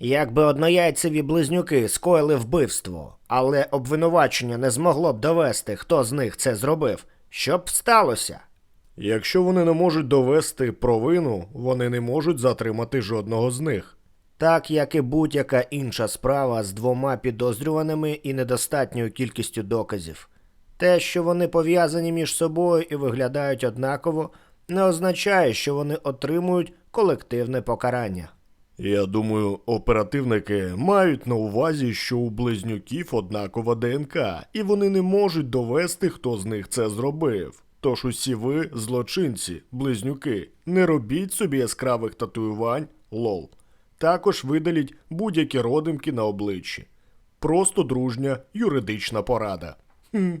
Якби однояйцеві близнюки скоїли вбивство, але обвинувачення не змогло б довести, хто з них це зробив, що б сталося? Якщо вони не можуть довести провину, вони не можуть затримати жодного з них. Так як і будь-яка інша справа з двома підозрюваними і недостатньою кількістю доказів. Те, що вони пов'язані між собою і виглядають однаково, не означає, що вони отримують колективне покарання. Я думаю, оперативники мають на увазі, що у близнюків однакова ДНК, і вони не можуть довести, хто з них це зробив. Тож усі ви, злочинці, близнюки, не робіть собі яскравих татуювань, лол. Також видаліть будь-які родимки на обличчі. Просто дружня юридична порада. Хм.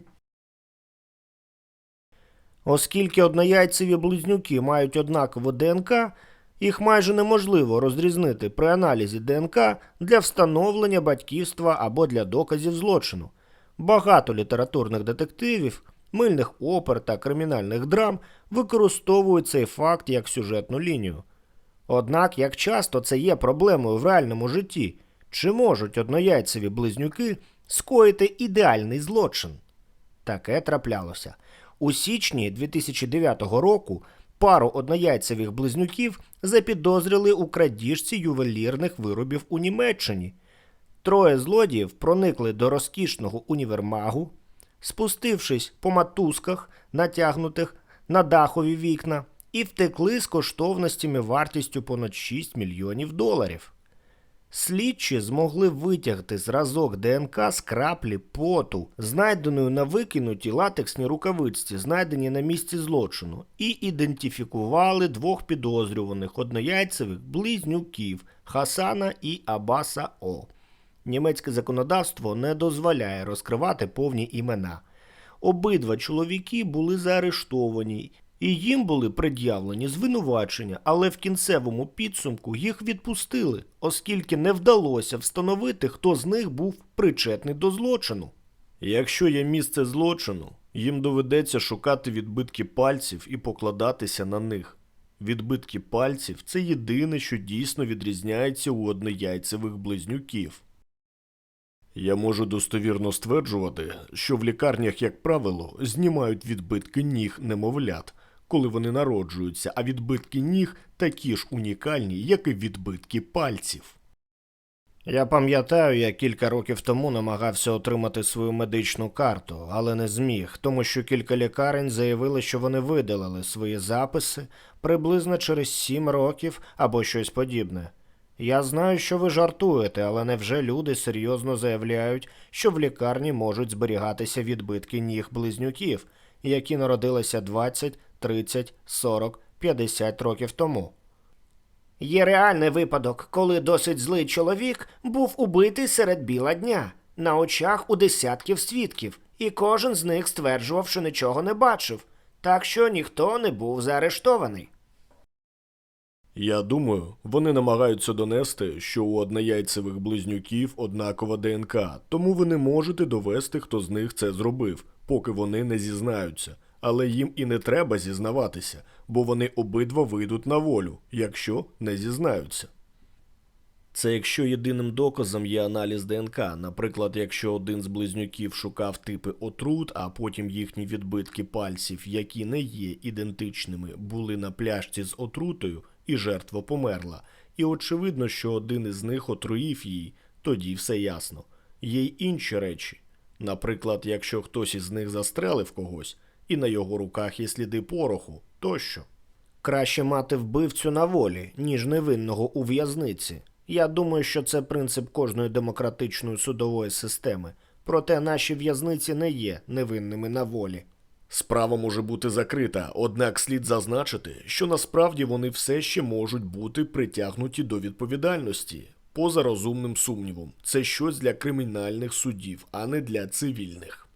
Оскільки однояйцеві близнюки мають однакову ДНК, їх майже неможливо розрізнити при аналізі ДНК для встановлення батьківства або для доказів злочину. Багато літературних детективів, мильних опер та кримінальних драм використовують цей факт як сюжетну лінію. Однак, як часто це є проблемою в реальному житті, чи можуть однояйцеві близнюки скоїти ідеальний злочин? Таке траплялося. У січні 2009 року пару однояйцевих близнюків запідозрили у крадіжці ювелірних виробів у Німеччині. Троє злодіїв проникли до розкішного універмагу, спустившись по матузках, натягнутих на дахові вікна, і втекли з коштовностями вартістю понад 6 мільйонів доларів. Слідчі змогли витягти зразок ДНК з краплі поту, знайденої на викинутій латексній рукавичці, знайденій на місці злочину, і ідентифікували двох підозрюваних однояйцевих близнюків Хасана і Абаса О. Німецьке законодавство не дозволяє розкривати повні імена. Обидва чоловіки були заарештовані, і їм були пред'явлені звинувачення, але в кінцевому підсумку їх відпустили, оскільки не вдалося встановити, хто з них був причетний до злочину. Якщо є місце злочину, їм доведеться шукати відбитки пальців і покладатися на них. Відбитки пальців це єдине, що дійсно відрізняється у однояйцевих близнюків. Я можу достовірно стверджувати, що в лікарнях, як правило, знімають відбитки ніг немовлят, коли вони народжуються, а відбитки ніг такі ж унікальні, як і відбитки пальців. Я пам'ятаю, я кілька років тому намагався отримати свою медичну карту, але не зміг, тому що кілька лікарень заявили, що вони видалили свої записи приблизно через сім років або щось подібне. Я знаю, що ви жартуєте, але невже люди серйозно заявляють, що в лікарні можуть зберігатися відбитки ніг близнюків, які народилися 20, 30, 40, 50 років тому? Є реальний випадок, коли досить злий чоловік був убитий серед біла дня на очах у десятків свідків, і кожен з них стверджував, що нічого не бачив, так що ніхто не був заарештований. Я думаю, вони намагаються донести, що у однояйцевих близнюків однакова ДНК, тому ви не можете довести, хто з них це зробив, поки вони не зізнаються. Але їм і не треба зізнаватися, бо вони обидва вийдуть на волю, якщо не зізнаються. Це якщо єдиним доказом є аналіз ДНК, наприклад, якщо один з близнюків шукав типи отрут, а потім їхні відбитки пальців, які не є ідентичними, були на пляшці з отрутою, і жертва померла, і очевидно, що один із них отруїв її, тоді все ясно. Є й інші речі. Наприклад, якщо хтось із них застрелив когось, і на його руках є сліди пороху, тощо. Краще мати вбивцю на волі, ніж невинного у в'язниці. Я думаю, що це принцип кожної демократичної судової системи. Проте наші в'язниці не є невинними на волі. Справа може бути закрита, однак слід зазначити, що насправді вони все ще можуть бути притягнуті до відповідальності. Поза розумним сумнівом, це щось для кримінальних судів, а не для цивільних.